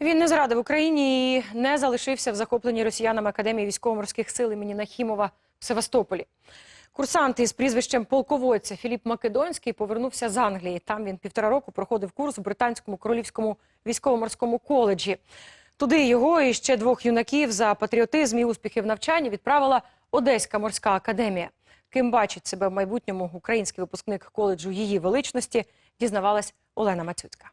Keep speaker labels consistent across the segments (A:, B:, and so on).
A: Він не зрадив Україні і не залишився в захопленій росіянами академії військово-морських сил імені Нахімова в Севастополі. Курсант із прізвищем полководця Філіп Македонський повернувся з Англії. Там він півтора року проходив курс у британському королівському військово-морському коледжі. Туди його і ще двох юнаків за патріотизм і успіхи в навчанні відправила Одеська морська академія. Ким бачить себе в майбутньому український випускник коледжу її величності, дізнавалась Олена Мацюцька.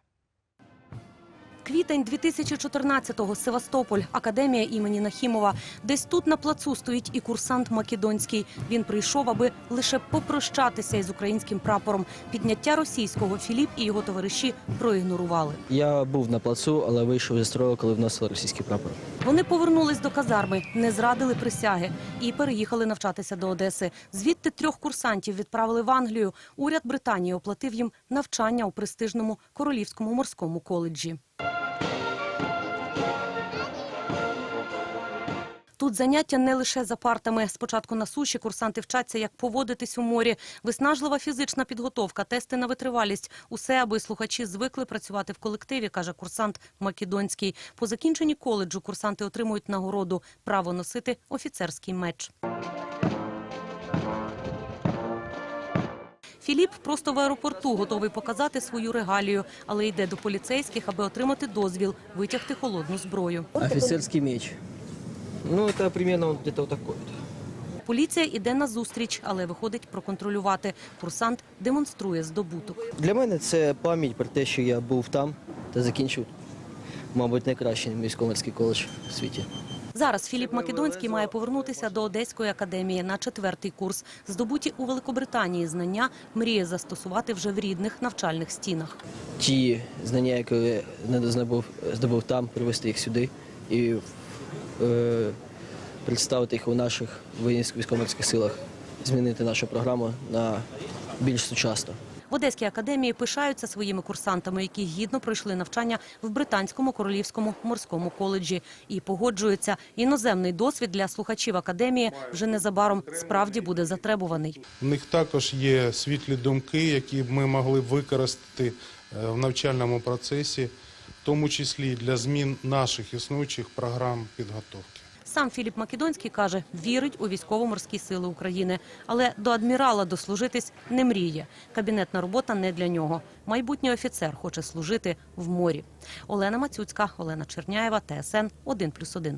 B: Квітень 2014-го, Севастополь, академія імені Нахімова. Десь тут на плацу стоїть і курсант Македонський. Він прийшов, аби лише попрощатися із українським прапором. Підняття російського Філіп і його товариші проігнорували.
C: Я був на плацу, але вийшов зі строю, коли вносили російський прапор.
B: Вони повернулись до казарми, не зрадили присяги і переїхали навчатися до Одеси. Звідти трьох курсантів відправили в Англію. Уряд Британії оплатив їм навчання у престижному королівському морському коледжі. Тут заняття не лише за партами. Спочатку на суші курсанти вчаться, як поводитись у морі. Виснажлива фізична підготовка, тести на витривалість. Усе, аби слухачі звикли працювати в колективі, каже курсант Македонський. По закінченні коледжу курсанти отримують нагороду – право носити офіцерський меч. Філіп просто в аеропорту готовий показати свою регалію, але йде до поліцейських, аби отримати дозвіл витягти холодну зброю.
C: Офіцерський меч. Ну, це примерно где-то вот такой.
B: Поліція іде на зустріч, але виходить проконтролювати. Курсант демонструє здобуток.
C: Для мене це пам'ять про те, що я був там та закінчив, мабуть, найкращий військово-морський коледж у світі.
B: Зараз Філіп Македонський має повернутися до Одеської академії на четвертий курс. Здобуті у Великобританії знання мріє застосувати вже в рідних навчальних стінах.
C: Ті знання, які я здобув, там, привезти їх сюди і представити їх у наших військово-морських силах, змінити нашу програму на більш сучасну.
B: В Одеській академії пишаються своїми курсантами, які гідно пройшли навчання в британському королівському морському коледжі. І погоджуються, іноземний досвід для слухачів академії вже незабаром справді буде затребуваний.
D: У них також є світлі думки, які б ми могли використати е, в навчальному процесі, тому числі для змін наших існуючих програм підготовки.
B: Сам Філіп Македонський каже, вірить у військово-морські сили України, але до адмірала дослужитись не мріє. Кабінетна робота не для нього. Майбутній офіцер хоче служити в морі. Олена Мацюцька, Олена Черняєва, ТСН 1+,1.